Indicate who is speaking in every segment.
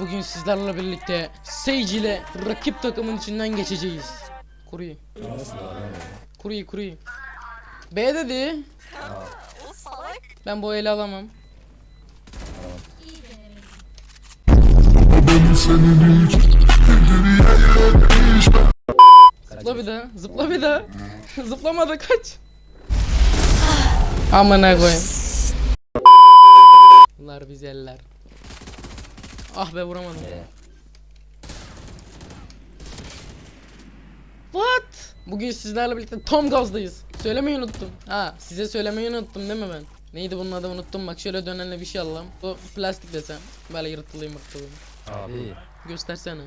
Speaker 1: Bugün sizlerle birlikte Sage ile rakip takımın içinden geçeceğiz. Kuruyu. Kuruyu kuruyu. B dedi. Ben bu eli alamam. Zıpla bir daha. Zıpla bir daha. Zıplamadı kaç. Amına koyayım. Bunlar güzeller. Ah be vuramadım.
Speaker 2: Ee,
Speaker 1: What? Bugün sizlerle birlikte tam gazdayız. Söylemeyi unuttum. Ha size söylemeyi unuttum değil mi ben? Neydi bunun adı unuttum bak şöyle dönenle bir şey alalım. Bu plastik desem. Böyle yırtılayım bakalım.
Speaker 2: abi.
Speaker 1: Göstersene.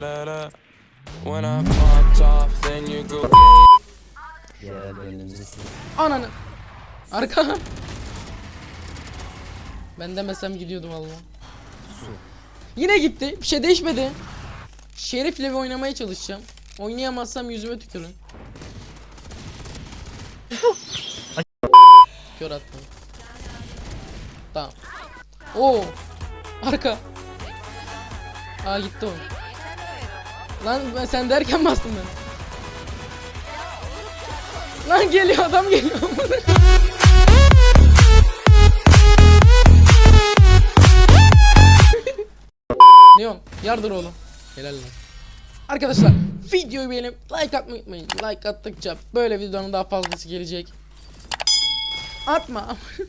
Speaker 3: da When I popped off, then you go.
Speaker 2: Yerel bölümümüzü sil.
Speaker 1: Ananı. Arka. Ben demesem gidiyordu valla.
Speaker 2: Su.
Speaker 1: Yine gitti. Bir şey değişmedi. Şerif'le bir oynamaya çalışacağım. Oynayamazsam yüzüme tükürün. Kör attım. Tamam. Oo. Arka. Aa gitti o. Lan ben sen derken bastım ben. Lan geliyor adam geliyor. Neon yardır oğlum. Helal lan. Arkadaşlar videoyu beğenip like atmayı unutmayın. Like attıkça böyle videonun daha fazlası gelecek. Atma.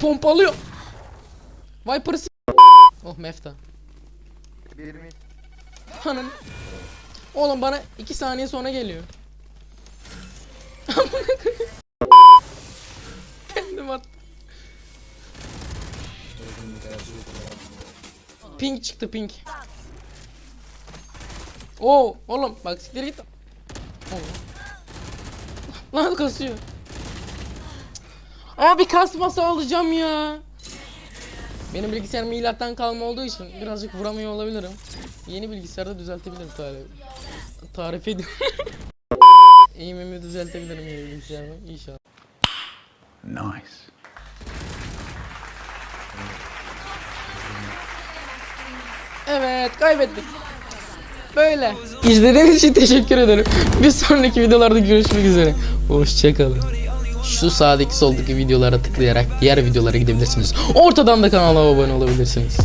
Speaker 1: Pompalıyor. Viper'ı s- Oh mefta. Ananı. Oğlum bana 2 saniye sonra geliyor. Kendim at. Pink çıktı pink. Oo oğlum bak siktir git. Oo. Lan kasıyor. Abi kasmasa alacağım ya. Benim bilgisayar milattan kalma olduğu için birazcık vuramıyor olabilirim. Yeni bilgisayarda düzeltebilirim tarif. Tarif ediyorum. Eğimimi düzeltebilirim yeni bilgisayarda inşallah.
Speaker 4: Nice.
Speaker 1: Evet kaybettik. Böyle. İzlediğiniz için teşekkür ederim. Bir sonraki videolarda görüşmek üzere. Hoşçakalın. Şu sağdaki soldaki videolara tıklayarak diğer videolara gidebilirsiniz. Ortadan da kanala abone olabilirsiniz.